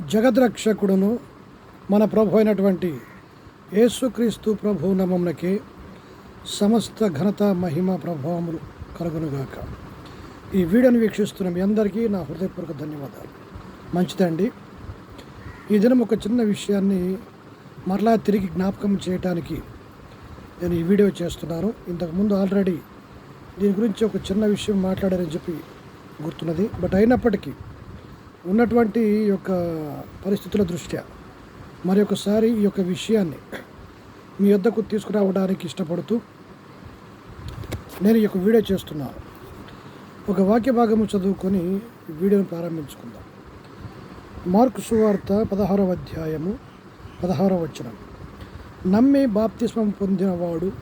జగద్రక్షకుడును మన ప్రభు అయినటువంటి యేసుక్రీస్తు ప్రభు నమమునకే సమస్త ఘనత మహిమ ప్రభావములు కలుగునుగాక. ఈ వీడియోను వీక్షిస్తున్న మీ అందరికీ నా హృదయపూర్వక ధన్యవాదాలు. మంచిదండి. ఈ దినం ఒక చిన్న విషయాన్ని మరలా తిరిగి జ్ఞాపకం చేయటానికి నేను ఈ వీడియో చేస్తున్నాను. ఇంతకుముందు ఆల్రెడీ దీని గురించి ఒక చిన్న విషయం మాట్లాడారని చెప్పి గుర్తున్నది. బట్ అయినప్పటికీ ఉన్నటువంటి ఈ యొక్క పరిస్థితుల దృష్ట్యా మరి ఒకసారి ఈ యొక్క విషయాన్ని మీ వద్దకు తీసుకురావడానికి ఇష్టపడుతూ నేను ఈ యొక్క వీడియో చేస్తున్నాను. ఒక వాక్య భాగము చదువుకొని వీడియోను ప్రారంభించుకుందాం. మార్కు సువార్త పదహారవ అధ్యాయము పదహారవ వచనం. నమ్మి బాప్తిస్మం పొందినవాడు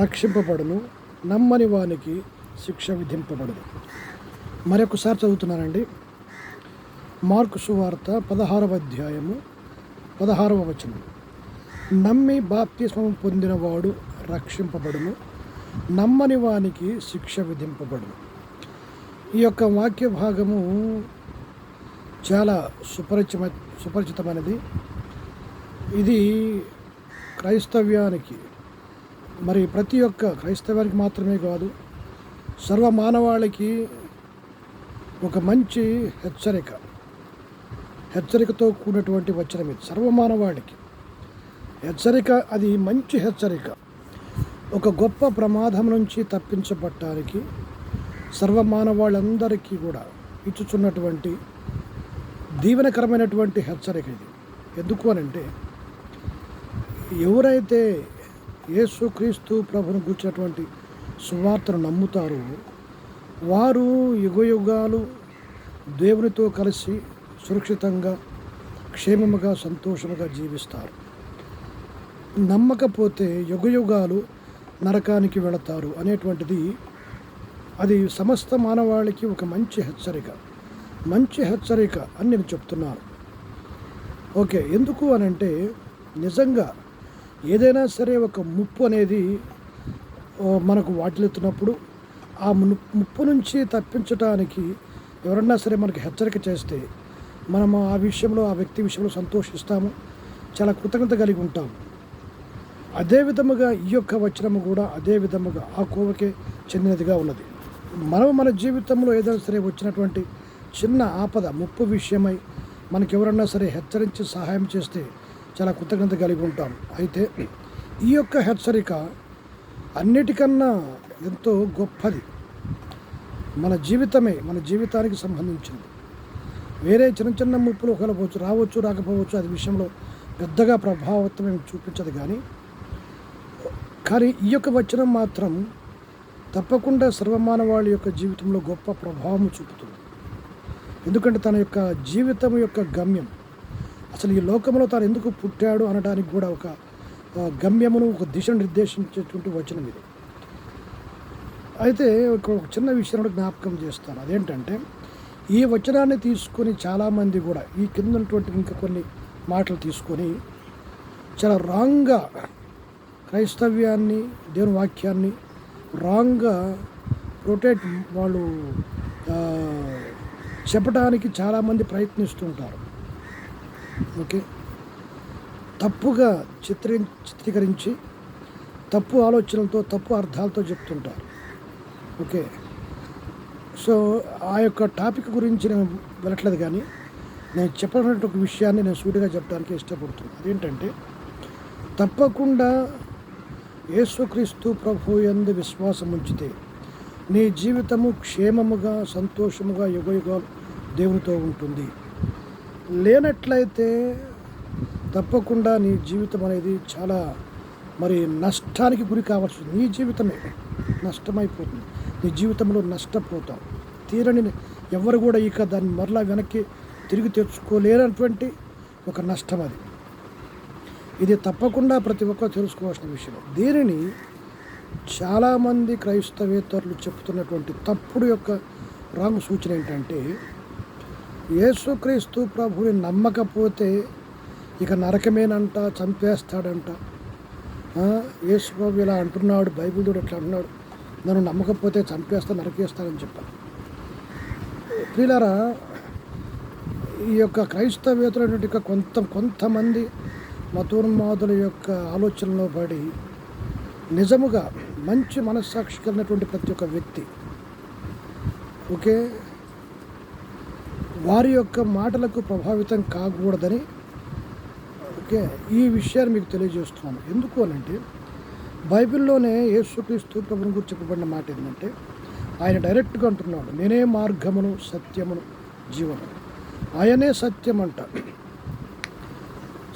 రక్షింపబడును నమ్మని వానికి శిక్ష విధింపబడును. మరొకసారి చదువుతున్నానండి. మార్కు సువార్త పదహారవ అధ్యాయము పదహారవ వచనం. నమ్మి బాప్తిస్మం పొందినవాడు రక్షింపబడును నమ్మని వానికి శిక్ష విధింపబడును. ఈ యొక్క వాక్య భాగము చాలా సుపరిచిమ సుపరిచితమైనది. ఇది క్రైస్తవ్యానికి మరి ప్రతి ఒక్క క్రైస్తవానికి మాత్రమే కాదు సర్వ మానవాళికి ఒక మంచి హెచ్చరిక. హెచ్చరికతో కూడినటువంటి వచనం ఇది. సర్వమానవాడికి హెచ్చరిక అది మంచి హెచ్చరిక. ఒక గొప్ప ప్రమాదం నుంచి తప్పించబట్టానికి సర్వమానవాళ్ళందరికీ కూడా ఇచ్చుచున్నటువంటి దీవెనకరమైనటువంటి హెచ్చరిక ఇది. ఎందుకు అనంటే ఎవరైతే యేసుక్రీస్తు ప్రభును కూర్చున్నటువంటి సువార్తను నమ్ముతారో వారు యుగయుగాలు దేవునితో కలిసి సురక్షితంగా క్షేమముగా సంతోషముగా జీవిస్తారు. నమ్మకపోతే యుగయుగాలు నరకానికి వెళతారు అనేటువంటిది అది సమస్త మానవాళికి ఒక మంచి హెచ్చరిక. మంచి హెచ్చరిక అని నేను చెప్తున్నాను. ఓకే ఎందుకు అని అంటే నిజంగా ఏదైనా సరే ఒక ముప్పు అనేది మనకు వాటిల్లుతున్నప్పుడు ఆ ముప్పు నుంచి తప్పించడానికి ఎవరన్నా సరే మనకి హెచ్చరిక చేస్తే మనం ఆ విషయంలో ఆ వ్యక్తి విషయంలో సంతోషిస్తాము. చాలా కృతజ్ఞత కలిగి ఉంటాము అదే విధముగా ఈ యొక్క వచనము కూడా అదే విధముగా ఆ కోవకే చెందినదిగా ఉన్నది. మనం మన జీవితంలో ఏదైనా సరే వచ్చినటువంటి చిన్న ఆపద ముప్పు విషయమై మనకి ఎవరన్నా సరే హెచ్చరించి సహాయం చేస్తే చాలా కృతజ్ఞత కలిగి ఉంటాం. అయితే ఈ యొక్క హెచ్చరిక అన్నిటికన్నా ఎంతో గొప్పది. మన జీవితమే మన జీవితానికి సంబంధించింది వేరే చిన్న చిన్న ముప్పులు కలవచ్చు రావచ్చు రాకపోవచ్చు అది విషయంలో పెద్దగా ప్రభావితమేం చూపించదు కానీ కానీ ఈ యొక్క వచనం మాత్రం తప్పకుండా సర్వమానవాళి యొక్క జీవితంలో గొప్ప ప్రభావం చూపుతుంది. ఎందుకంటే తన యొక్క జీవితం యొక్క గమ్యం అసలు ఈ లోకంలో తాను ఎందుకు పుట్టాడు అనడానికి కూడా ఒక గమ్యమును ఒక దిశను నిర్దేశించేటువంటి వచనం ఇది. అయితే ఒక చిన్న విషయం జ్ఞాపకం చేస్తాను. అదేంటంటే ఈ వచనాన్ని తీసుకొని చాలామంది కూడా ఈ కింద ఉన్నటువంటి ఇంకా కొన్ని మాటలు తీసుకొని చాలా రాంగ్గా క్రైస్తవ్యాన్ని దేవుని వాక్యాన్ని రాంగ్గా రొటేట్ వాళ్ళు చెప్పడానికి చాలామంది ప్రయత్నిస్తుంటారు ఓకే? తప్పుగా చిత్రీ చిత్రీకరించి తప్పు ఆలోచనలతో తప్పు అర్థాలతో చెప్తుంటారు. ఓకే? సో ఆ యొక్క టాపిక్ గురించి నేను వెళ్ళట్లేదు కానీ నేను చెప్పాలన్నటువంటి ఒక విషయాన్ని నేను సూటిగా చెప్పడానికి ఇష్టపడుతున్నాను. అదేంటంటే తప్పకుండా యేసుక్రీస్తు ప్రభు ఎందు విశ్వాసం ఉంచితే నీ జీవితము క్షేమముగా సంతోషముగా యుగయుగాలు దేవునితో ఉంటుంది. లేనట్లయితే తప్పకుండా నీ జీవితం అనేది చాలా మరి నష్టానికి గురి కావాల్సి నీ జీవితమే నష్టమైపోతుంది. నీ జీవితంలో నష్టపోతావు. తీరని ఎవరు కూడా ఇక దాన్ని మరలా వెనక్కి తిరిగి తెచ్చుకోలేనటువంటి ఒక నష్టం అది. ఇది తప్పకుండా ప్రతి ఒక్కరు తెలుసుకోవాల్సిన విషయం. దీనిని చాలామంది క్రైస్తవేతరులు చెప్తున్నటువంటి తప్పుడు యొక్క రాంగ్ సూచన ఏంటంటే యేసుక్రీస్తు ప్రభుని నమ్మకపోతే ఇక నరకమేనంట చంపేస్తాడంట. యేసు ప్రభు ఇలా అంటున్నాడు బైబిల్ కూడా ఇట్లా అంటున్నాడు. నన్ను నమ్మకపోతే చంపేస్తా నరకేస్తానని చెప్పాను ప్రియులరా ఈ యొక్క క్రైస్తవేతరైనటువంటి కొంత కొంతమంది మతోన్మాదుల యొక్క ఆలోచనలో పడి నిజముగా మంచి మనస్సాక్షి కలిగినటువంటి ప్రతి ఒక్క వ్యక్తి ఓకే వారి యొక్క మాటలకు ప్రభావితం కాకూడదని ఓకే ఈ విషయాన్ని మీకు తెలియజేస్తున్నాను. ఎందుకు అనంటే బైబిల్లోనే యేసుక్రీస్తు ప్రభుని గురించి చెప్పబడిన మాట ఏంటంటే ఆయన డైరెక్ట్గా అంటున్నాడు నేనే మార్గమును సత్యమును జీవనం ఆయనే సత్యం అంట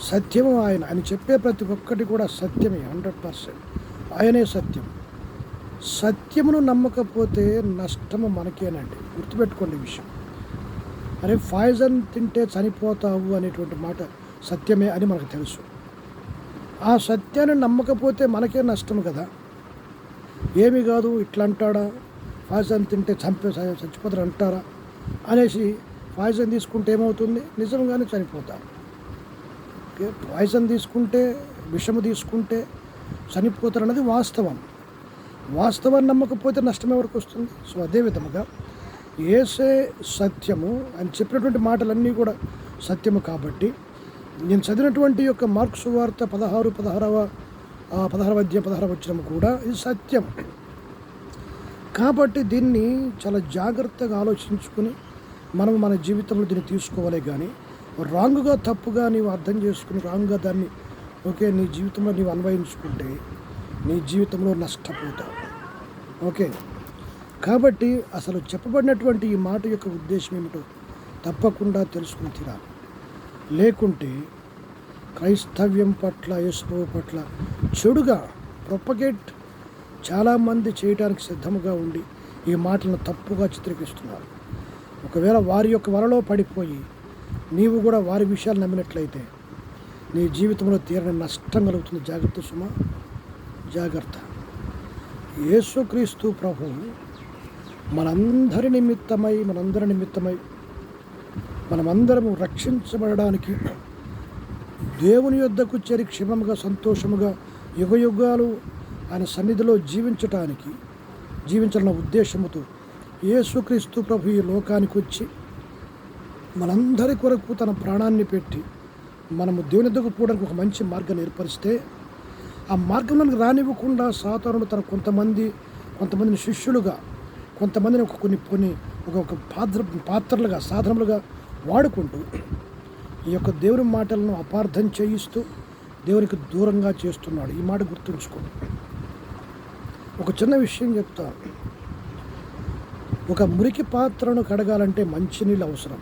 సత్యము ఆయన ఆయన చెప్పే ప్రతి ఒక్కటి కూడా సత్యమే హండ్రెడ్ పర్సెంట్. ఆయనే సత్యం. సత్యమును నమ్మకపోతే నష్టము మనకేనండి. గుర్తుపెట్టుకోండి విషయం. అరే ఫాయిజన్ తింటే చనిపోతావు అనేటువంటి మాట సత్యమే అని మనకు తెలుసు. ఆ సత్యాన్ని నమ్మకపోతే మనకే నష్టం కదా. ఏమి కాదు ఇట్లా అంటాడా? పాయిజన్ తింటే చంపే చచ్చిపోతారు అంటారా? అనేసి పాయిజన్ తీసుకుంటే ఏమవుతుంది? నిజంగానే చనిపోతారు. ఓకే? తీసుకుంటే విషము తీసుకుంటే చనిపోతారు అనేది వాస్తవం. వాస్తవాన్ని నమ్మకపోతే నష్టం ఎవరికి వస్తుంది? సో అదే విధముగా ఏసే సత్యము అని చెప్పినటువంటి మాటలన్నీ కూడా సత్యము కాబట్టి నేను చదివినటువంటి యొక్క మార్క్స్ వార్త పదహారు పదహారవ పదహారవ అధ్యాయ పదహారవ వచ్చినము కూడా ఇది సత్యం. కాబట్టి దీన్ని చాలా జాగ్రత్తగా ఆలోచించుకుని మనం మన జీవితంలో దీన్ని తీసుకోవాలి కానీ రాంగ్గా తప్పుగా నీవు అర్థం చేసుకుని రాంగ్గా దాన్ని ఓకే నీ జీవితంలో నీవు అన్వయించుకుంటే నీ జీవితంలో నష్టపోతావు. ఓకే? కాబట్టి అసలు చెప్పబడినటువంటి ఈ మాట యొక్క ఉద్దేశం ఏమిటో తప్పకుండా తెలుసుకుని తీరాలి. లేకుంటే క్రైస్తవ్యం పట్ల యేసుప్రభు పట్ల చెడుగా ప్రొపగేట్ చాలామంది చేయటానికి సిద్ధముగా ఉండి ఈ మాటలను తప్పుగా చిత్రీకరిస్తున్నారు. ఒకవేళ వారి యొక్క వలలో పడిపోయి నీవు కూడా వారి విషయాలు నమ్మినట్లయితే నీ జీవితంలో తీరని నష్టం కలుగుతుంది. జాగ్రత్త సుమ జాగ్రత్త. యేసుక్రీస్తు ప్రభు మనందరి నిమిత్తమై మనందరి నిమిత్తమై మనమందరము రక్షించబడడానికి దేవుని యొద్దకు చేరి క్షేమముగా సంతోషముగా యుగయుగాలు ఆయన సన్నిధిలో జీవించటానికి జీవించాలన్న ఉద్దేశముతో యేసుక్రీస్తు ప్రభు ఈ లోకానికి వచ్చి మనందరి కొరకు తన ప్రాణాన్ని పెట్టి మనము దేవుని దగ్గర పోవడానికి ఒక మంచి మార్గాన్ని ఏర్పరిస్తే ఆ మార్గంలోకి రానివ్వకుండా సాధారణుడు తన కొంతమంది కొంతమందిని శిష్యులుగా కొంతమందిని ఒక కొన్ని కొన్ని ఒక ఒక పాత్ర పాత్రలుగా సాధనలుగా వాడుకుంటూ ఈ యొక్క దేవుని మాటలను అపార్థం చేయిస్తూ దేవునికి దూరంగా చేస్తున్నాడు. ఈ మాట గుర్తుంచుకోండి ఒక చిన్న విషయం చెప్తా. ఒక మురికి పాత్రను కడగాలంటే మంచినీళ్ళు అవసరం.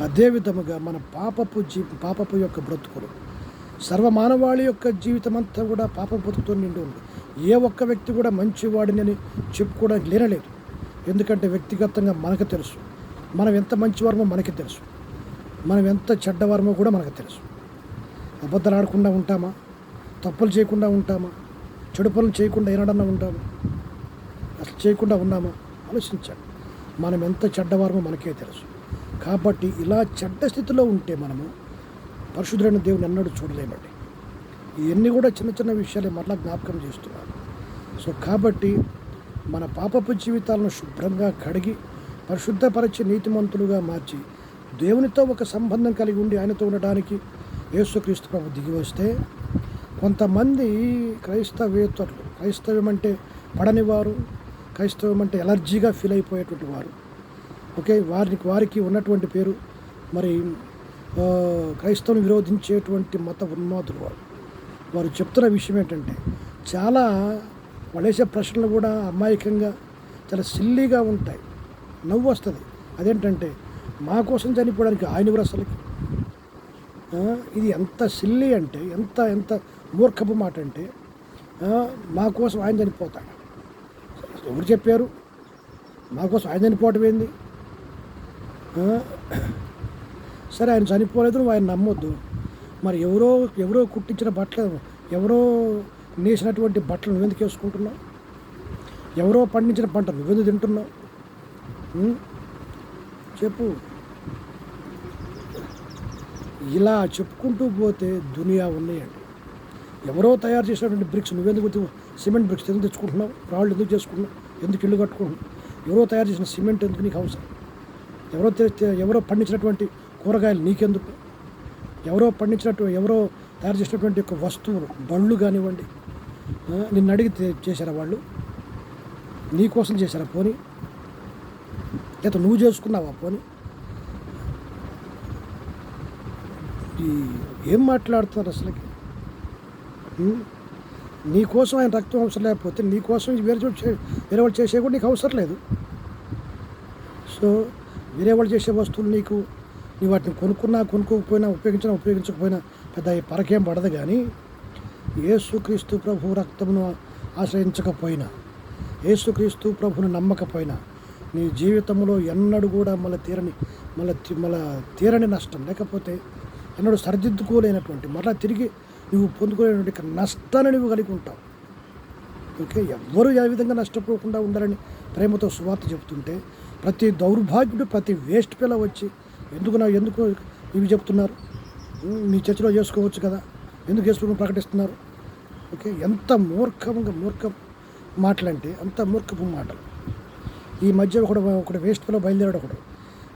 అదే విధముగా మన పాపపు జీ పాపపు యొక్క బ్రతుకులు. సర్వమానవాళి యొక్క జీవితం అంతా కూడా పాప బ్రతుకుతో నిండి ఉంది. ఏ ఒక్క వ్యక్తి కూడా మంచివాడిని చెప్పుకోవడానికి లేనలేదు. ఎందుకంటే వ్యక్తిగతంగా మనకు తెలుసు. మనం ఎంత మంచివారమో మనకి తెలుసు. మనం ఎంత చెడ్డవారమో కూడా మనకు తెలుసు. అబద్ధాలు ఆడకుండా ఉంటామా? తప్పులు చేయకుండా ఉంటామా? చెడు పనులు చేయకుండా ఏనాడన్నా ఉంటాము? అసలు చేయకుండా ఉన్నామా? ఆలోచించండి మనం ఎంత చెడ్డవారమో మనకే తెలుసు. కాబట్టి ఇలా చెడ్డ స్థితిలో ఉంటే మనము పరిశుద్ధులైన దేవుని ఎన్నడూ చూడలేమండి. ఇవన్నీ కూడా చిన్న చిన్న విషయాలే మరలా జ్ఞాపకం చేస్తున్నారు సో కాబట్టి మన పాపపు జీవితాలను శుభ్రంగా కడిగి పరిశుద్ధపరిచి నీతిమంతులుగా మార్చి దేవునితో ఒక సంబంధం కలిగి ఉండి ఆయనతో ఉండడానికి యేసుక్రీస్తు ప్రభు దిగి వస్తే కొంతమంది క్రైస్తవేతరులు క్రైస్తవం అంటే పడని వారు క్రైస్తవం అంటే ఎలర్జీగా ఫీల్ అయిపోయేటువంటి వారు. ఓకే వారికి వారికి ఉన్నటువంటి పేరు మరి క్రైస్తవుని విరోధించేటువంటి మత ఉన్మాదులు వారు. వారు చెప్తున్న విషయం ఏంటంటే చాలా వాళ్ళేసే ప్రశ్నలు కూడా అమాయకంగా చాలా సిల్లీగా ఉంటాయి. నవ్వు వస్తుంది. అదేంటంటే మా కోసం చనిపోవడానికి ఆయన కూడా అసలుకి. ఇది ఎంత సిల్లీ అంటే ఎంత ఎంత మూర్ఖపు మాట అంటే మా కోసం ఆయన చనిపోతాడు. ఎవరు చెప్పారు? మా కోసం ఆయన చనిపోవటం ఏంది? సరే ఆయన చనిపోలేదు నువ్వు ఆయన నమ్మొద్దు. మరి ఎవరో ఎవరో కుట్టించిన బట్టలు ఎవరో నేసినటువంటి బట్టలు నువ్వెందుకు వేసుకుంటున్నావు? ఎవరో పండించిన పంట నువ్వెందుకు తింటున్నావు? చెప్పు. ఇలా చెప్పుకుంటూ పోతే దునియా ఉన్నాయండి ఎవరో తయారు చేసినటువంటి బ్రిక్స్ నువ్వెందుకు సిమెంట్ బ్రిక్స్ ఎందుకు తెచ్చుకుంటున్నావు? రాళ్ళు ఎందుకు చేసుకుంటున్నావు? ఎందుకు ఇల్లు కట్టుకుంటున్నావు? ఎవరో తయారు చేసిన సిమెంట్ ఎందుకు నీకు అవసరం? ఎవరో ఎవరో పండించినటువంటి కూరగాయలు నీకెందుకు? ఎవరో పండించినటువంటి ఎవరో తయారు చేసినటువంటి ఒక వస్తువులు బళ్ళు కానివ్వండి నిన్ను అడిగి చేశారా వాళ్ళు? నీకోసం చేశారా పోనీ? లేదా నువ్వు చేసుకున్నావా పోనీ? ఈ ఏం మాట్లాడుతున్నారు అసలుకి? నీకోసం ఆయన రక్తం అవసరం లేకపోతే నీకోసం వేరే చోటు వేరే వాళ్ళు చేసే కూడా నీకు అవసరం లేదు. సో వేరే వాళ్ళు చేసే వస్తువులు నీకు నీ వాటిని కొనుక్కున్నా కొనుక్కోకపోయినా ఉపయోగించినా ఉపయోగించకపోయినా పెద్ద పరకేం పడదు కానీ ఏసుక్రీస్తు ప్రభు రక్తమును ఆశ్రయించకపోయినా ఏసుక్రీస్తు ప్రభుని నమ్మకపోయినా నీ జీవితంలో ఎన్నడూ కూడా మళ్ళీ తీరని మళ్ళీ మళ్ళీ తీరని నష్టం లేకపోతే ఎన్నడూ సరిదిద్దుకోలేనటువంటి మళ్ళీ తిరిగి నువ్వు పొందుకునేటువంటి నష్టాన్ని నువ్వు కలిగి ఉంటావు. ఓకే? ఎవ్వరూ ఏ విధంగా నష్టపోకుండా ఉండాలని ప్రేమతో సువార్త చెప్తుంటే ప్రతి దౌర్భాగ్యుడు ప్రతి వేస్ట్ పిల్ల వచ్చి ఎందుకు నా ఎందుకు ఇవి చెప్తున్నారు మీ చర్చలో చేసుకోవచ్చు కదా? ఎందుకు చేసుకుని ప్రకటిస్తున్నారు? ఓకే? ఎంత మూర్ఖంగా మూర్ఖం మాటలంటే అంత మూర్ఖపు మాటలు. ఈ మధ్య ఒకడు ఒకడు వేస్ట్ పిల్ల బయలుదేరాడు ఒకడు.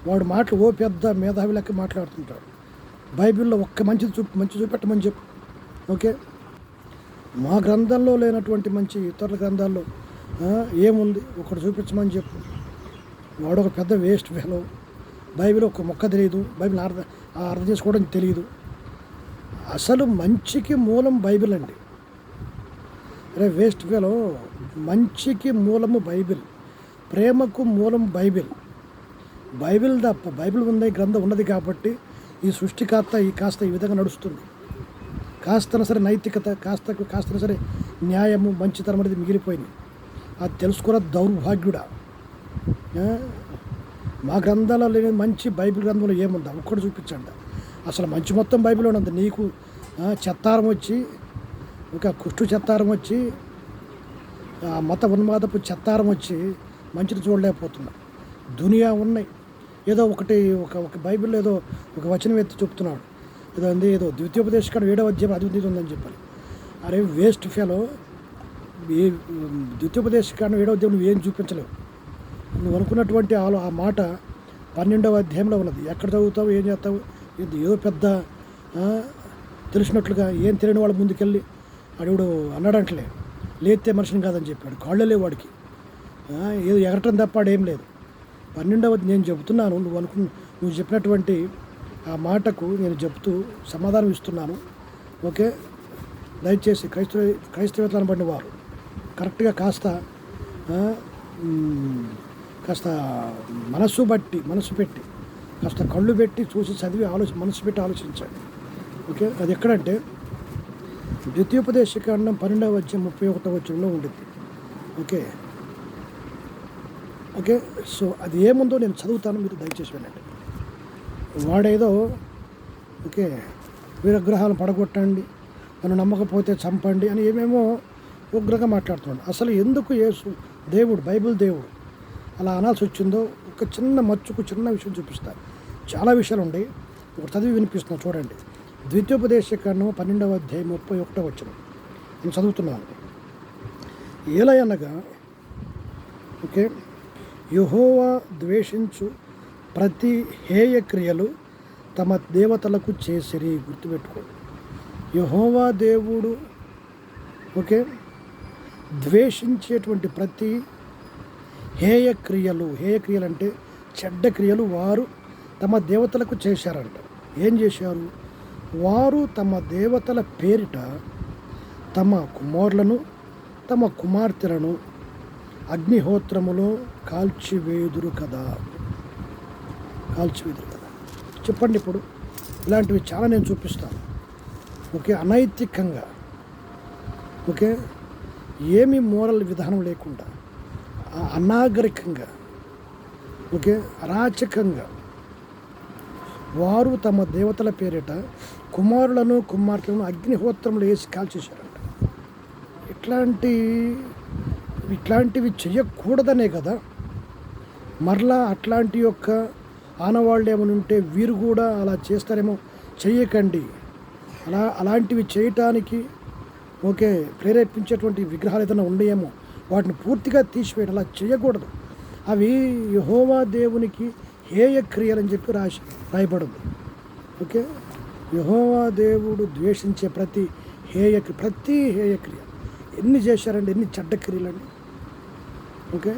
వాడు మాటలు ఓ పెద్ద మేధావి లెక్క మాట్లాడుతుంటాడు. బైబిల్లో ఒక్క మంచిది చూపు మంచి చూపెట్టమని చెప్పు. ఓకే? మా గ్రంథంలో లేనటువంటి మంచి ఇతరుల గ్రంథాల్లో ఏముంది? ఒకటి చూపించమని చెప్పు. వాడు ఒక పెద్ద వేస్ట్ ఫెలో. బైబిల్ ఒక మొక్క తెలియదు. బైబిల్ అర్థం అర్థం చేసుకోవడం తెలియదు. అసలు మంచికి మూలం బైబిల్ అండి. అరే వేస్ట్ ఫెలో మంచికి మూలము బైబిల్. ప్రేమకు మూలం బైబిల్. బైబిల్ తప్ప బైబిల్ ఉంది గ్రంథం ఉన్నది కాబట్టి ఈ సృష్టికర్త ఈ కాస్త ఈ విధంగా నడుస్తుంది. కాస్తన సరే నైతికత కాస్త కాస్తన సరే న్యాయము మంచితనం అనేది మిగిలిపోయింది. అది తెలుసుకున్న దౌర్భాగ్యుడా? మా గ్రంథాలలో లేని మంచి బైబిల్ గ్రంథంలో ఏముందా? ఒక్కడు చూపించండి. అసలు మంచి మొత్తం బైబిల్లో ఉంది నీకు చెత్తారం వచ్చి ఇంకా కుష్టు చెత్తారం వచ్చి ఆ మత ఉన్మాదపు చెత్తారం వచ్చి మంచిని చూడలేకపోతున్నా దునియా ఉన్నాయి. ఏదో ఒకటి ఒక ఒక బైబిల్లో ఏదో ఒక వచనం ఎత్తి చెప్తున్నాడు. ఏదో ఏదో ద్వితీయోపదేశకాడు ఏడో అధ్యాయం అది ఉంది ఉందని చెప్పాలి. అరే వేస్ట్ ఫెలో ఏ ద్వితీయోపదేశకాండం ఏడవ అధ్యాయం నువ్వు ఏం చూపించలేవు. నువ్వు అనుకున్నటువంటి ఆలో ఆ మాట పన్నెండవ అధ్యాయంలో ఉన్నది. ఎక్కడ చదువుతావు ఏం చేస్తావు? ఇది ఏదో పెద్ద తెలిసినట్లుగా ఏం తెలియని వాళ్ళ ముందుకెళ్ళి అడుగుడు అన్నాడంటలే. లేతే మనిషిని కాదని చెప్పాడు. కాళ్ళు లేవు వాడికి. ఏదో ఎగరటం తప్పడేం లేదు. పన్నెండవది నేను చెబుతున్నాను నువ్వు అనుకు నువ్వు చెప్పినటువంటి ఆ మాటకు నేను చెప్తూ సమాధానం ఇస్తున్నాను. ఓకే? దయచేసి క్రైస్తవ క్రైస్తవతలను పడిన వారు కరెక్ట్గా కాస్త కాస్త మనస్సు బట్టి మనసు పెట్టి కాస్త కళ్ళు పెట్టి చూసి చదివి ఆలోచి మనసు పెట్టి ఆలోచించండి. ఓకే? అది ఎక్కడంటే ద్వితీయోపదేశకాండం పన్నెండవ వచ్చే ముప్పై ఒకటవ వచ్చంలో ఉండింది ఓకే? ఓకే? సో అది ఏముందో నేను చదువుతాను మీరు దయచేసి వినండి. వాడేదో ఓకే విగ్రహాలను పడగొట్టండి నన్ను నమ్మకపోతే చంపండి అని ఏమేమో ఉగ్రంగా మాట్లాడుతున్నాడు. అసలు ఎందుకు యేసు దేవుడు బైబిల్ దేవుడు అలా అనాల్సి వచ్చిందో ఒక చిన్న మచ్చుకు చిన్న విషయం చూపిస్తారు చాలా విషయాలు ఉన్నాయి. ఒక చదివి వినిపిస్తున్నాం చూడండి. ద్వితీయోపదేశకాండం పన్నెండవ అధ్యాయం ముప్పై ఒకటో వచ్చిన నేను చదువుతున్నాను. ఏలయనగా ఓకే యహోవా ద్వేషించు ప్రతి హేయ క్రియలు తమ దేవతలకు చేసిరి గుర్తుపెట్టుకో యహోవా దేవుడు ఓకే? ద్వేషించేటువంటి ప్రతి హేయ క్రియలు హేయ క్రియలు అంటే చెడ్డ క్రియలు వారు తమ దేవతలకు చేశారంట. ఏం చేశారు? వారు తమ దేవతల పేరిట తమ కుమారులను తమ కుమార్తెలను అగ్నిహోత్రములో కాల్చివేదురు కదా. కాల్చివేది కదా చెప్పండి ఇప్పుడు ఇలాంటివి చాలా నేను చూపిస్తాను. ఓకే అనైతికంగా ఓకే ఏమి మోరల్ విధానం లేకుండా ఆ అనాగరికంగా ఓకే అరాచకంగా వారు తమ దేవతల పేరిట కుమారులను కుమార్తెలను అగ్నిహోత్రంలో వేసి కాల్చేశారంట. ఇట్లాంటి ఇట్లాంటివి చేయకూడదనే కదా. మరలా అట్లాంటి యొక్క ఆనవాళ్ళు ఏమైనా ఉంటే వీరు కూడా అలా చేస్తారేమో చేయకండి అలా అలాంటివి చేయటానికి ఓకే ప్రేరేపించేటువంటి విగ్రహాలు ఏదైనా ఉన్నాయేమో వాటిని పూర్తిగా తీసివేయడం అలా చేయకూడదు. అవి యహోవా దేవునికి హేయ క్రియలని చెప్పి రాసి రాయబడింది. ఓకే? యహోవా దేవుడు ద్వేషించే ప్రతి హేయ ప్రతి హేయ క్రియ. ఎన్ని చేశారండి? ఎన్ని చెడ్డ క్రియలండి? ఓకే?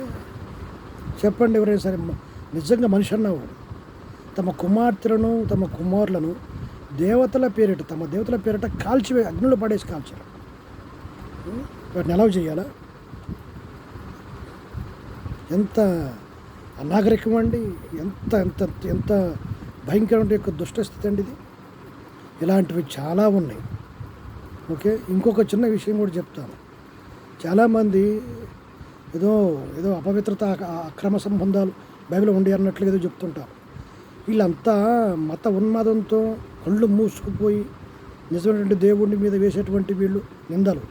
చెప్పండి ఎవరైనా సరే నిజంగా మనిషి అన్నవాడు తమ కుమార్తెలను తమ కుమారులను దేవతల పేరిట తమ దేవతల పేరిట కాల్చివే అగ్నిలో పడేసి కాల్చారు. వాటిని ఎలా చేయాలా? ఎంత అనాగరికం అండి ఎంత ఎంత ఎంత భయంకరమైన యొక్క దుష్టస్థితి అండి ఇది. ఇలాంటివి చాలా ఉన్నాయి. ఓకే ఇంకొక చిన్న విషయం కూడా చెప్తాను. చాలామంది ఏదో ఏదో అపవిత్రత అక్రమ సంబంధాలు బైబిల్ ఉండి అన్నట్లుగా ఏదో చెప్తుంటారు. వీళ్ళంతా మత ఉన్మాదంతో కళ్ళు మూసుకుపోయి నిజమైనటువంటి దేవుడి మీద వేసేటువంటి వీళ్ళు నిందలు.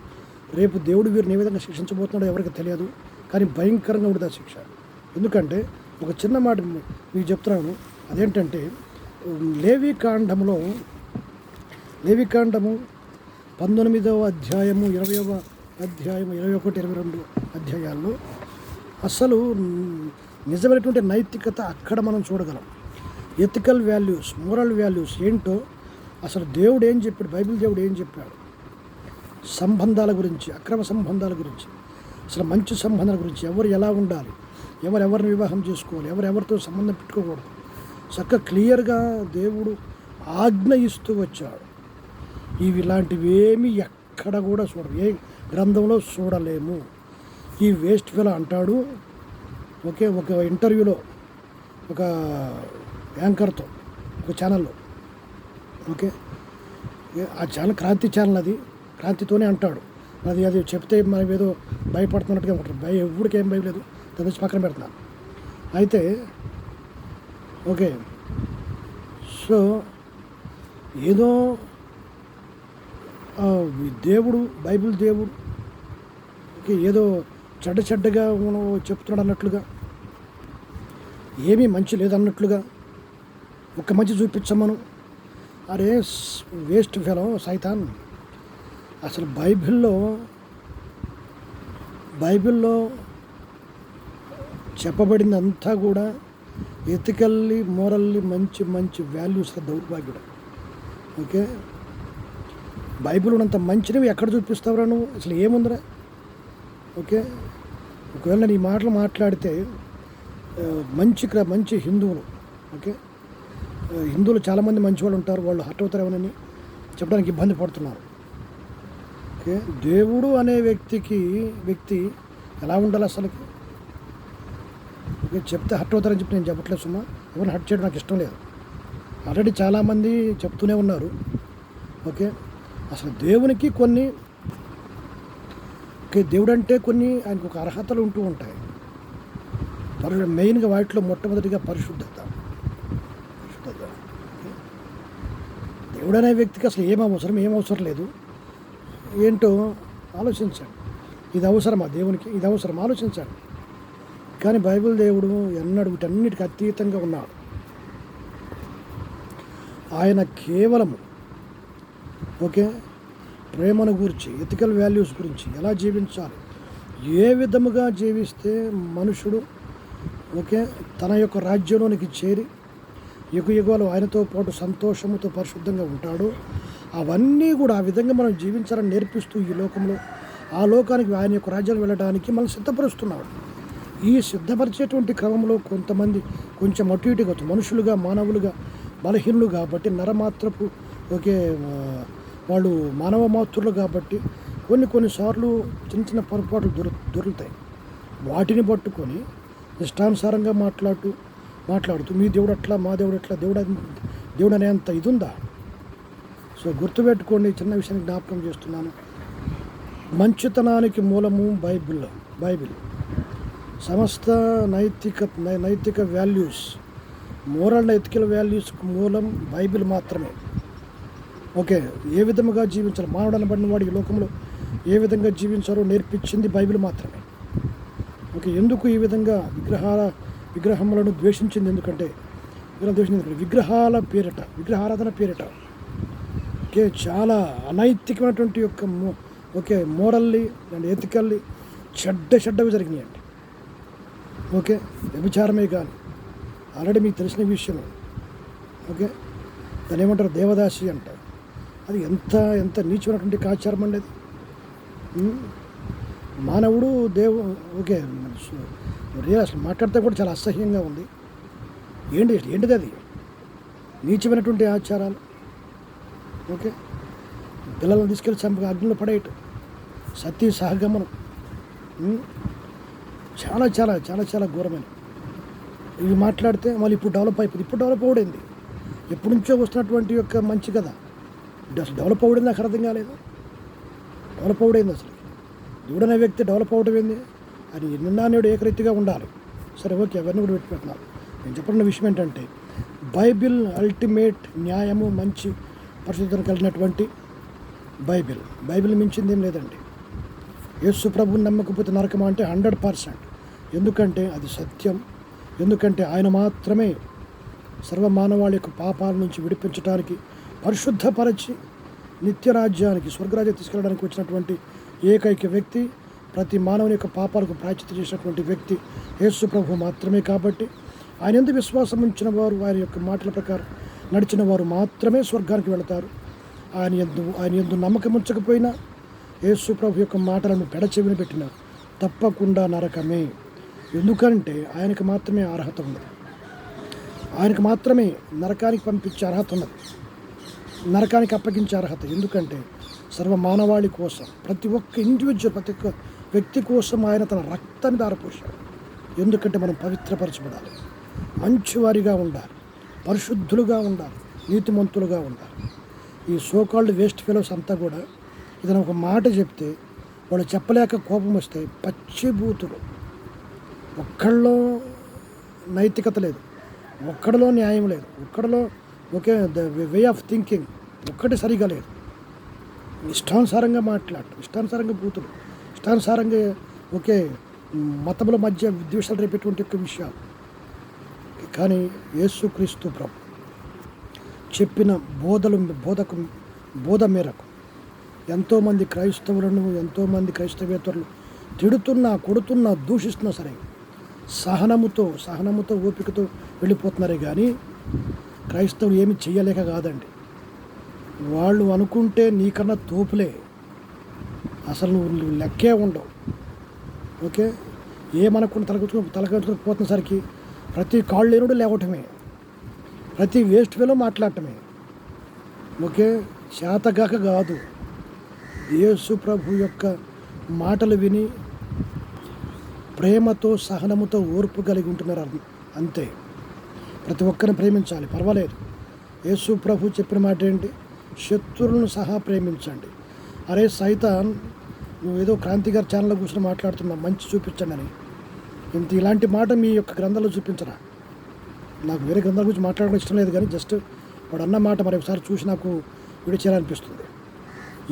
రేపు దేవుడు వీరిని ఏ విధంగా శిక్షించబోతున్నాడో ఎవరికి తెలియదు. కానీ భయంకరంగా ఉంటుంది ఆ శిక్ష. ఎందుకంటే ఒక చిన్న మాట మీకు చెప్తున్నాను. అదేంటంటే లేవి కాండంలో లేవికాండము పంతొమ్మిదవ అధ్యాయము ఇరవైవ అధ్యాయము ఇరవై ఒకటి ఇరవై రెండు అధ్యాయాల్లో అసలు నిజమైనటువంటి నైతికత అక్కడ మనం చూడగలం. ఎథికల్ వాల్యూస్ మోరల్ వాల్యూస్ ఏంటో అసలు దేవుడు ఏం చెప్పాడు? బైబిల్ దేవుడు ఏం చెప్పాడు? సంబంధాల గురించి అక్రమ సంబంధాల గురించి. అసలు మంచి సంబంధాల గురించి ఎవరు ఎలా ఉండాలి? ఎవరు ఎవరిని వివాహం చేసుకోవాలి? ఎవరు ఎవరితో సంబంధం పెట్టుకోకూడదు? చక్క క్లియర్గా దేవుడు ఆజ్ఞ ఇస్తూ వచ్చాడు. ఇవి ఇలాంటివేమి ఎక్కడ కూడా చూడ ఏ గ్రంథంలో చూడలేము. ఈ వేస్ట్ ఫెల అంటాడు. ఒకే ఒక ఇంటర్వ్యూలో ఒక యాంకర్తో ఒక ఛానల్లో ఓకే? ఆ ఛానల్ క్రాంతి ఛానల్ అది. క్రాంతితోనే అంటాడు. అది అది చెప్తే మనం ఏదో భయపడుతున్నట్టుగా ఉంటారు భయ ఎవరికి ఏం భయం లేదు. దాని పక్కన పెడుతున్నాను అయితే ఓకే. సో ఏదో దేవుడు బైబిల్ దేవుడు ఏదో చెడ్డ చెడ్డగా మనం చెప్తున్నాడు అన్నట్లుగా. ఏమీ మంచి లేదన్నట్లుగా. ఒక మంచి చూపించమను అరే వేస్ట్ ఫెలో సైతాన్. అసలు బైబిల్లో బైబిల్లో చెప్పబడిందంతా కూడా ఎథికల్లీ మోరల్లీ మంచి మంచి వాల్యూస్ దౌర్భాగ్యుడు. ఓకే? బైబిల్ ఉన్నంత మంచినవి ఎక్కడ చూపిస్తావురా నువ్వు? అసలు ఏముందిరా? ఓకే? ఒకవేళ నేను ఈ మాటలు మాట్లాడితే మంచి క్ర- మంచి హిందువులు. ఓకే? హిందువులు చాలామంది మంచి వాళ్ళు ఉంటారు వాళ్ళు హర్ట్ అవుతారేమోనని చెప్పడానికి ఇబ్బంది పడుతున్నారు. ఓకే? దేవుడు అనే వ్యక్తికి వ్యక్తి ఎలా ఉండాలి అసలుకి? ఓకే? చెప్తే హర్ట్ అవుతారని చెప్పి నేను చెప్పట్లేదు సుమా. ఎవరిని హర్ట్ చేయడం నాకు ఇష్టం లేదు. ఆల్రెడీ చాలామంది చెప్తూనే ఉన్నారు. ఓకే? అసలు దేవునికి కొన్ని ఓకే? దేవుడు అంటే కొన్ని ఆయనకు ఒక అర్హతలు ఉంటూ ఉంటాయి. పరి మెయిన్గా వాటిలో మొట్టమొదటిగా పరిశుద్ధత ఓకే. దేవుడు వ్యక్తికి అసలు ఏం అవసరం ఏం అవసరం లేదు. ఏంటో ఆలోచించండి ఇది అవసరమా దేవునికి? ఇది అవసరం ఆలోచించండి కానీ బైబిల్ దేవుడు ఎన్నడు వీటన్నిటికి అతీతంగా ఉన్నాడు. ఆయన కేవలము ఓకే? ప్రేమను గురించి ఎథికల్ వాల్యూస్ గురించి ఎలా జీవించాలి? ఏ విధముగా జీవిస్తే మనుషుడు ఓకే? తన యొక్క రాజ్యంలోనికి చేరి యుగయుగాలు ఆయనతో పాటు సంతోషముతో పరిశుద్ధంగా ఉంటాడు. అవన్నీ కూడా ఆ విధంగా మనం జీవించాలని నేర్పిస్తూ ఈ లోకంలో ఆ లోకానికి ఆయన యొక్క రాజ్యాలు వెళ్ళడానికి మనం సిద్ధపరుస్తున్నాడు. ఈ సిద్ధపరిచేటువంటి క్రమంలో కొంతమంది కొంచెం అటు ఇటుగా మనుషులుగా మానవులుగా బలహీనులు కాబట్టి నరమాత్రపు ఓకే వాళ్ళు మానవ మాతృలు కాబట్టి కొన్ని కొన్నిసార్లు చిన్న చిన్న పొరపాట్లు దొరు దొరుకుతాయి. వాటిని పట్టుకొని ఇష్టానుసారంగా మాట్లాడుతూ మాట్లాడుతూ మీ దేవుడు అట్లా మా దేవుడు అట్లా దేవుడు అన్- దేవుడు అనేంత ఇది ఉందా సో గుర్తుపెట్టుకోండి చిన్న విషయాన్ని జ్ఞాపకం చేస్తున్నాను. మంచితనానికి మూలము బైబిల్ బైబిల్. సమస్త నైతిక నై- నైతిక వాల్యూస్ మోరల్ నైతిక వాల్యూస్కి మూలం బైబిల్ మాత్రమే. ఓకే ఏ విధముగా జీవించాలి? మానవుడు అనబడిన వాడు ఈ లోకంలో ఏ విధంగా జీవించాలో నేర్పించింది బైబిల్ మాత్రమే. ఓకే ఎందుకు ఈ విధంగా విగ్రహాల విగ్రహములను ద్వేషించింది ఎందుకంటే విగ్రహం ద్వేషించింది విగ్రహాల పేరిట విగ్రహారాధన పేరిట ఓకే చాలా అనైతికమైనటువంటి యొక్క మో- ఓకే మోరల్లీ అండ్ ఎథికల్లీ చెడ్డ చెడ్డవి జరిగినాయండి. ఓకే వ్యభిచారమే కానీ ఆల్రెడీ మీకు తెలిసిన విషయం ఓకే దాన్ని ఏమంటారు దేవదాసి అంటారు. అది ఎంత ఎంత నీచమైనటువంటి ఆచారం అండి అది? మానవుడు దేవు ఓకే రియల్ అసలు మాట్లాడితే కూడా చాలా అసహ్యంగా ఉంది. ఏంటి ఏంటిది అది? నీచమైనటువంటి ఆచారాలు. ఓకే. పిల్లలను తీసుకెళ్ళి చంపక అగ్నిలో పడేయటం. సతీ సహగమనం చాలా చాలా చాలా చాలా ఘోరమైన. ఇవి మాట్లాడితే మళ్ళీ ఇప్పుడు డెవలప్ అయిపోయింది. ఇప్పుడు డెవలప్ అవ్వడింది? ఎప్పటి నుంచో వస్తున్నటువంటి యొక్క మంచి కదా అసలు డెవలప్ అవ్వడం నాకు అర్థం కాలేదు. డెవలప్ అవ్వడైంది అసలు? దేవుడు వ్యక్తి డెవలప్ అవ్వడం ఏంది? అది నిన్న నేడు ఏకరీతిగా ఉండాలి? సరే ఓకే అవన్నీ కూడా పెట్టుకుంటున్నారు నేను చెప్పిన విషయం ఏంటంటే బైబిల్ అల్టిమేట్ న్యాయము మంచి పరిశుద్ధత కలిగినటువంటి బైబిల్. బైబిల్ మించింది ఏం లేదండి. యేసు ప్రభుని నమ్మకపోతే నరకమా అంటే హండ్రెడ్ పర్సెంట్. ఎందుకంటే అది సత్యం. ఎందుకంటే ఆయన మాత్రమే సర్వమానవాళి యొక్క పాపాల నుంచి విడిపించడానికి పరిశుద్ధపరచి నిత్యరాజ్యానికి స్వర్గరాజ్యం తీసుకెళ్ళడానికి వచ్చినటువంటి ఏకైక వ్యక్తి ప్రతి మానవుని యొక్క పాపాలకు ప్రాచిత చేసినటువంటి వ్యక్తి యేసు ప్రభు మాత్రమే కాబట్టి ఆయన ఎందుకు విశ్వాసం ఉంచిన వారు ఆయన యొక్క మాటల ప్రకారం నడిచిన వారు మాత్రమే స్వర్గానికి వెళతారు. ఆయన ఎందు ఆయన ఎందు నమ్మకం ఉంచకపోయినా యేసు ప్రభు యొక్క మాటలను పెడచెవిని పెట్టిన తప్పకుండా నరకమే. ఎందుకంటే ఆయనకు మాత్రమే అర్హత ఉంది ఆయనకు మాత్రమే నరకానికి పంపించే అర్హత ఉన్నది. నరకానికి అప్పగించే అర్హత. ఎందుకంటే సర్వ మానవాళి కోసం ప్రతి ఒక్క ఇండివిజువల్ ప్రతి ఒక్క వ్యక్తి కోసం ఆయన తన రక్తాన్ని దారపోశాడు. ఎందుకంటే మనం పవిత్రపరచబడాలి. మంచివారిగా ఉండాలి. పరిశుద్ధులుగా ఉండాలి. నీతిమంతులుగా ఉండాలి. ఈ సోకాల్డ్ వేస్ట్ ఫెలోస్ అంతా కూడా ఇతను ఒక మాట చెప్తే వాళ్ళు చెప్పలేక కోపం వస్తే పచ్చిబూతులు ఒక్కళ్ళలో నైతికత లేదు. ఒక్కడిలో న్యాయం లేదు. ఒక్కడిలో ఒకే ద వే ఆఫ్ థింకింగ్ ఒక్కటి సరిగా లేదు. ఇష్టానుసారంగా మాట్లాడటం ఇష్టానుసారంగా బూతులు ఇష్టానుసారంగా ఒకే మతముల మధ్య విద్వేషాలు రేపేటువంటి యొక్క విషయాలు. కానీ యేసుక్రీస్తు ప్రభు చెప్పిన బోధలు బోధకు బోధ మేరకు ఎంతోమంది క్రైస్తవులను ఎంతోమంది క్రైస్తవేతరులు తిడుతున్నా కొడుతున్నా దూషిస్తున్నా సరే సహనముతో సహనముతో ఓపికతో వెళ్ళిపోతున్నారే కానీ క్రైస్తవులు ఏమి చేయలేక కాదండి. వాళ్ళు అనుకుంటే నీకన్నా తోపులే. అసలు నువ్వు లెక్కే ఉండవు. ఓకే? ఏమనుకుని తలకొచ్చుకుని తలకొచ్చుకుని పోతున్నసరికి ప్రతి కాళ్ళు లేనుడు లేవటమే. ప్రతి వేస్ట్ వేలో మాట్లాడటమే. ఓకే? శాతగాక కాదు. యేసు ప్రభు యొక్క మాటలు విని ప్రేమతో సహనముతో ఓర్పు కలిగి ఉంటున్నారు అంతే. ప్రతి ఒక్కరిని ప్రేమించాలి. పర్వాలేదు. యేసు ప్రభు చెప్పిన మాట ఏంటి? శత్రువులను సహా ప్రేమించండి. అరే సైతాన్ నువ్వు ఏదో క్రాంతిగారి ఛానల్ ఛానల్లో కూర్చొని మాట్లాడుతున్నావు మంచి చూపించండి అని ఇంత ఇలాంటి మాట మీ యొక్క గ్రంథంలో చూపించరా? నాకు వేరే గ్రంథాల గురించి మాట్లాడడం ఇష్టం లేదు కానీ జస్ట్ వాడు అన్న మాట మరి ఒకసారి చూసి నాకు విడిచేయాలనిపిస్తుంది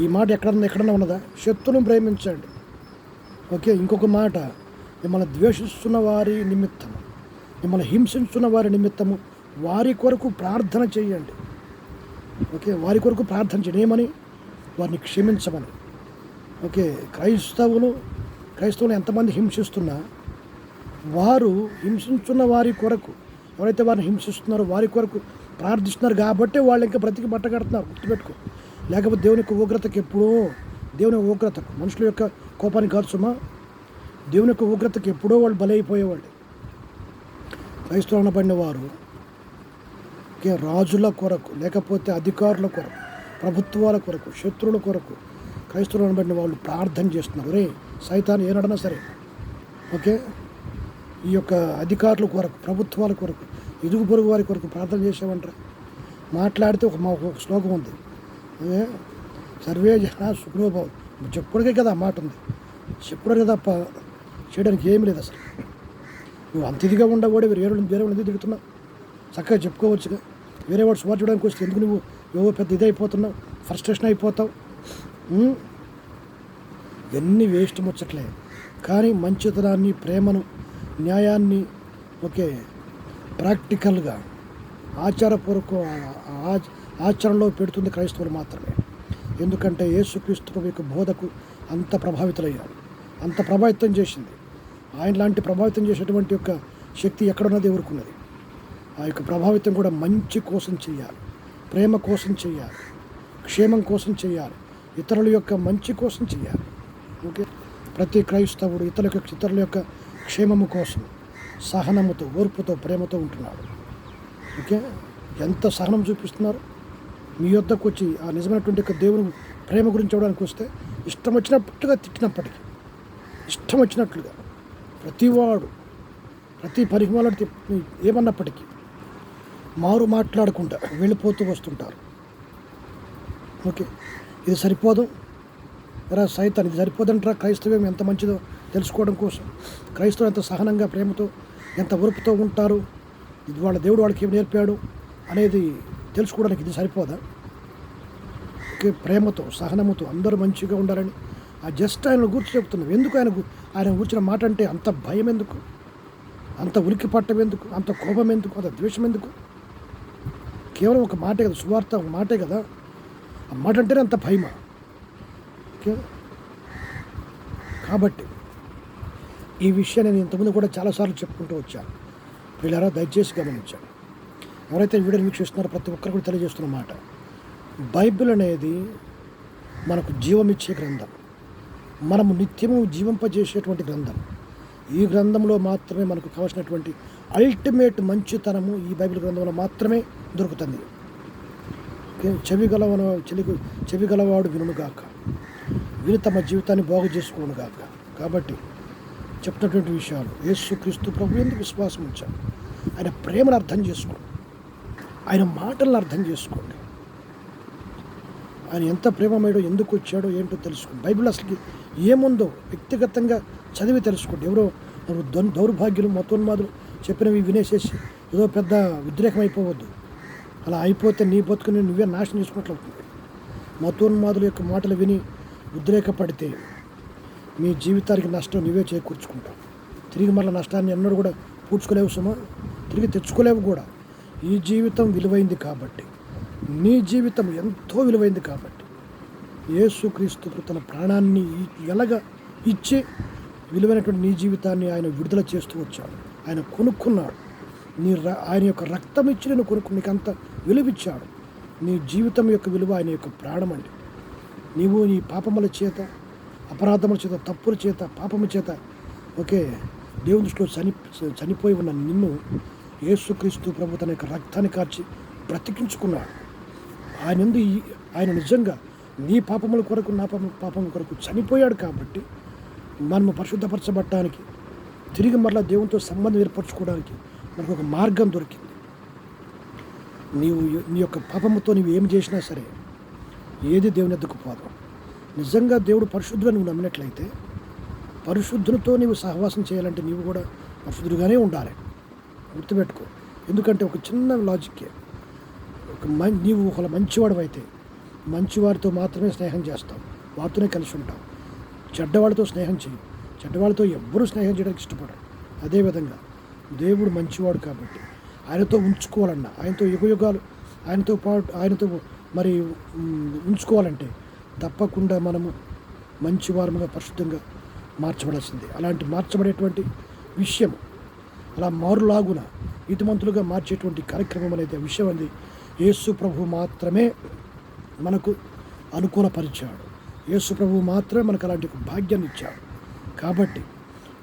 ఈ మాట ఎక్కడన్నా ఎక్కడన్నా ఉన్నదా? శత్రువులను ప్రేమించండి. ఓకే ఇంకొక మాట. మిమ్మల్ని ద్వేషిస్తున్న వారి నిమిత్తము. మిమ్మల్ని హింసిస్తున్న వారి నిమిత్తము. వారి కొరకు ప్రార్థన చేయండి. ఓకే వారి కొరకు ప్రార్థన చేయమని వారిని క్షమించమని. ఓకే క్రైస్తవులు క్రైస్తవులు ఎంతమంది హింసిస్తున్నా వారు హింసించున్న వారి కొరకు ఎవరైతే వారిని హింసిస్తున్నారో వారి కొరకు ప్రార్థిస్తున్నారు కాబట్టి వాళ్ళు ఇంకా బ్రతికి బట్ట కడుతున్నారు గుర్తుపెట్టుకో. లేకపోతే దేవుని యొక్క ఉగ్రతకి ఎప్పుడో దేవుని ఉగ్రతకు మనుషుల యొక్క కోపానికి కాదు సుమా దేవుని యొక్క ఉగ్రతకి ఎప్పుడో వాళ్ళు బలైపోయేవాళ్ళు. క్రైస్తవులు పడిన వారు ఓకే రాజుల కొరకు లేకపోతే అధికారుల కొరకు ప్రభుత్వాల కొరకు శత్రువుల కొరకు క్రైస్తవులు అనబడిన వాళ్ళు ప్రార్థన చేస్తున్నారు. రే సైతాన్ని ఏనాడనా సరే ఓకే? ఈ యొక్క అధికారుల కొరకు ప్రభుత్వాల కొరకు ఇరుగు పొరుగు వారి కొరకు ప్రార్థన చేసేవంటారు? మాట్లాడితే ఒక మాకు ఒక శ్లోకం ఉంది. సర్వే జన సుఖనోభవం చెప్పుడికే కదా మాట ఉంది. చెప్పుడే తప్ప చేయడానికి ఏమీ లేదు అసలు. నువ్వు అంత ఇదిగా ఉండవాడు వేరే వేరే వాళ్ళు తిడుతున్నావు? చక్కగా చెప్పుకోవచ్చుగా. వేరే వాడు సుమారు చూడడానికి వస్తే ఎందుకు నువ్వు ఏవో పెద్ద ఇది అయిపోతున్నావు ఫ్రస్ట్రేషన్ అయిపోతావు ఇవన్నీ వేస్ట్ ముచ్చట్లే. కానీ మంచితనాన్ని ప్రేమను న్యాయాన్ని ఒకే ప్రాక్టికల్గా ఆచారపూర్వక ఆచరణలో పెడుతుంది క్రైస్తవులు మాత్రమే. ఎందుకంటే యేసుక్రీస్తు యొక్క బోధకు అంత ప్రభావితులయ్యారు. అంత ప్రభావితం చేసింది. ఆయన లాంటి ప్రభావితం చేసేటువంటి యొక్క శక్తి ఎక్కడున్నది? ఎవరుకున్నది? ఆ యొక్క ప్రభావితం కూడా మంచి కోసం చేయాలి. ప్రేమ కోసం చేయాలి. క్షేమం కోసం చేయాలి. ఇతరుల యొక్క మంచి కోసం చేయాలి. ఓకే? ప్రతి క్రైస్తవుడు ఇతరుల యొక్క ఇతరుల యొక్క క్షేమము కోసం సహనముతో ఓర్పుతో ప్రేమతో ఉంటున్నాడు. ఓకే? ఎంత సహనం చూపిస్తున్నారు? మీ వద్దకు వచ్చి ఆ నిజమైనటువంటి యొక్క దేవుని ప్రేమ గురించి చూడడానికి వస్తే ఇష్టం వచ్చినట్టుగా తిట్టినప్పటికీ ఇష్టం వచ్చినట్లుగా ప్రతివాడు ప్రతి పరిమాణాలు ఏమన్నప్పటికీ మారు మాట్లాడకుండా వెళ్ళిపోతూ వస్తుంటారు. ఓకే. ఇది సరిపోదు. ఎరా సైతాన్ ఇది సరిపోదంటారా? క్రైస్తవ్యం ఎంత మంచిదో తెలుసుకోవడం కోసం. క్రైస్తవం ఎంత సహనంగా ప్రేమతో ఎంత ఓర్పుతో ఉంటారు? ఇది వాళ్ళ దేవుడు వాళ్ళకి ఏమి నేర్పాడు అనేది తెలుసుకోవడానికి ఇది సరిపోదా? ఓకే. ప్రేమతో సహనముతో అందరూ మంచిగా ఉండాలని. ఆ జస్ట్ ఆయన గురించి చెప్తున్నాం. ఎందుకు ఆయన ఆయన కూర్చున్న మాట అంటే అంత భయం ఎందుకు అంత ఉలికి పట్టం ఎందుకు అంత కోపం ఎందుకు అంత ద్వేషం ఎందుకు కేవలం ఒక మాటే కదా సువార్త ఒక మాటే కదా? ఆ మాట అంటేనే అంత భయమ? ఓకే? కాబట్టి ఈ విషయాన్ని నేను ఇంతకుముందు కూడా చాలాసార్లు చెప్పుకుంటూ వచ్చాను. వీళ్ళారా దయచేసి గమనించాను ఎవరైతే ఈ వీడియోని వీక్షిస్తున్నారో ప్రతి ఒక్కరు కూడా తెలియజేస్తున్న మాట. బైబిల్ అనేది మనకు జీవం ఇచ్చే గ్రంథం. మనము నిత్యము జీవింపజేసేటువంటి గ్రంథం. ఈ గ్రంథంలో మాత్రమే మనకు కావాల్సినటువంటి అల్టిమేట్ మంచితనము ఈ బైబిల్ గ్రంథంలో మాత్రమే దొరుకుతుంది. ఓకే? చెవి గలవన చెలిగు చెవి గలవాడు వినుగాక విని తమ జీవితాన్ని బాగు చేసుకోనుగాక. కాబట్టి చెప్తున్నటువంటి విషయాలు యేసు క్రీస్తు ప్రభు ఎందుకు విశ్వాసం ఉంచాలి ఆయన ప్రేమను అర్థం చేసుకోండి. ఆయన మాటలను అర్థం చేసుకోండి. ఆయన ఎంత ప్రేమమేడో ఎందుకు వచ్చాడో ఏంటో తెలుసుకోండి. బైబిల్ అసలుకి ఏముందో వ్యక్తిగతంగా చదివి తెలుసుకోండి. ఎవరో దౌర్భాగ్యులు మతోన్మాదులు చెప్పినవి వినేసేసి ఏదో పెద్ద ఉద్రేకం అయిపోవద్దు అలా అయిపోతే నీ బతుకుని నువ్వే నాశనం చేసుకున్నట్లు అవుతుంది. మతోన్మాదుల యొక్క మాటలు విని ఉద్రేకపడితే మీ జీవితానికి నష్టం నువ్వే చేకూర్చుకుంటావు. తిరిగి మళ్ళీ నష్టాన్ని ఎన్నడూ కూడా పూడ్చుకోలేవు సుమా. తిరిగి తెచ్చుకోలేవు కూడా. ఈ జీవితం విలువైంది కాబట్టి. నీ జీవితం ఎంతో విలువైంది కాబట్టి. యేసుక్రీస్తు తన ప్రాణాన్ని ఎలాగ ఇచ్చి విలువైనటువంటి నీ జీవితాన్ని ఆయన విడుదల చేస్తూ వచ్చాడు. ఆయన కొనుక్కున్నాడు. నీ ఆయన యొక్క రక్తం ఇచ్చి నేను కొనుక్కు నీకు అంత విలువిచ్చాడు. నీ జీవితం యొక్క విలువ ఆయన యొక్క ప్రాణం అండి నీవు నీ పాపముల చేత అపరాధముల చేత తప్పుల చేత పాపముల చేత ఓకే దేవుని దృష్టిలో చని చనిపోయి ఉన్న నిన్ను యేసుక్రీస్తు ప్రభు తన యొక్క రక్తాన్ని కార్చి బ్రతికించుకున్నాడు. ఆయన ఆయన నిజంగా నీ పాపముల కొరకు నా పాపం పాపముల కొరకు చనిపోయాడు కాబట్టి మనము పరిశుద్ధపరచబట్టడానికి తిరిగి మరలా దేవునితో సంబంధం ఏర్పరచుకోవడానికి మనకు ఒక మార్గం దొరికింది. నీవు నీ యొక్క పాపముతో నీవు ఏం చేసినా సరే ఏది దేవుని ఎద్దుకు పోదు. నిజంగా దేవుడు పరిశుద్ధుడు నువ్వు నమ్మినట్లయితే పరిశుద్ధునితో నీవు సహవాసం చేయాలంటే నీవు కూడా పరిశుద్ధుడుగానే ఉండాలి. గుర్తుపెట్టుకో. ఎందుకంటే ఒక చిన్న లాజిక్కే ఒక మం నీవు ఒక మంచివాడు అయితే మంచివారితో మాత్రమే స్నేహం చేస్తావు. వారితోనే కలిసి ఉంటావు. చెడ్డవాడితో స్నేహం చేయవు చెడ్డవాళ్ళతో ఎవ్వరూ స్నేహం చేయడానికి ఇష్టపడరు. అదేవిధంగా దేవుడు మంచివాడు కాబట్టి ఆయనతో ఉంచుకోవాలన్న ఆయనతో యుగ యుగాలు ఆయనతో పాటు ఆయనతో మరి ఉంచుకోవాలంటే తప్పకుండా మనము మంచి వారముగా పరిశుద్ధంగా మార్చబడాల్సింది. అలాంటి మార్చబడేటువంటి విషయం అలా మారులాగున ఇతిమంతులుగా మార్చేటువంటి కార్యక్రమం అనేది విషయం అనేది యేసు ప్రభు మాత్రమే మనకు అనుకూలపరిచాడు. యేసు ప్రభు మాత్రమే మనకు అలాంటి భాగ్యాన్ని ఇచ్చాడు. కాబట్టి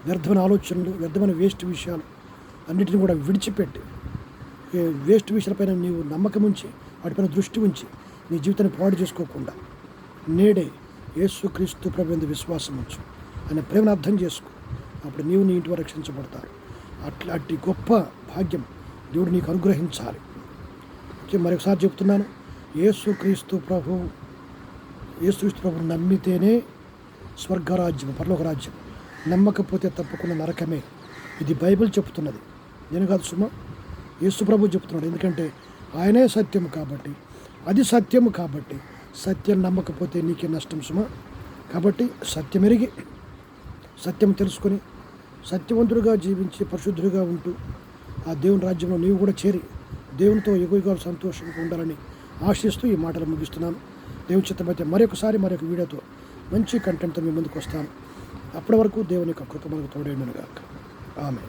వ్యర్థమైన ఆలోచనలు వ్యర్థమైన వేస్ట్ విషయాలు అన్నిటిని కూడా విడిచిపెట్టి ఏ వేస్ట్ విషయాలపైన నీవు నమ్మకం ఉంచి వాటిపైన దృష్టి ఉంచి నీ జీవితాన్ని పాడు చేసుకోకుండా నేడే యేసుక్రీస్తు ప్రభు విశ్వాసం ఉంచు. ఆయన ప్రేమను అర్థం చేసుకో. అప్పుడు నీవు నీ ఇంటి వారు రక్షించబడతారు. అట్లా అట్టి గొప్ప భాగ్యం దేవుడు నీకు అనుగ్రహించాలి. మరొకసారి చెప్తున్నాను. యేసుక్రీస్తు ప్రభు యేసుక్రీస్తు ప్రభు నమ్మితేనే స్వర్గరాజ్యం పరలోక రాజ్యం నమ్మకపోతే తప్పకుండా నరకమే. ఇది బైబిల్ చెప్తున్నది. నేను కాదు సుమ యేసుప్రభు చెప్తున్నాడు. ఎందుకంటే ఆయనే సత్యం కాబట్టి అది సత్యము కాబట్టి సత్యం నమ్మకపోతే నీకే నష్టం సుమ. కాబట్టి సత్యమెరిగి సత్యం తెలుసుకొని సత్యవంతుడిగా జీవించి పరిశుద్ధుడిగా ఉంటూ ఆ దేవుని రాజ్యంలో నీవు కూడా చేరి దేవునితో యుగయుగాలు సంతోషంగా ఉండాలని ఆశిస్తూ ఈ మాటలు ముగిస్తున్నాను. దేవుని చిత్తమైతే మరొకసారి మరొక వీడియోతో మంచి కంటెంట్తో మీ ముందుకు వస్తాను. అప్పటి వరకు దేవుని యొక్క కృప మనకు తోడేయనుగాక ఆమె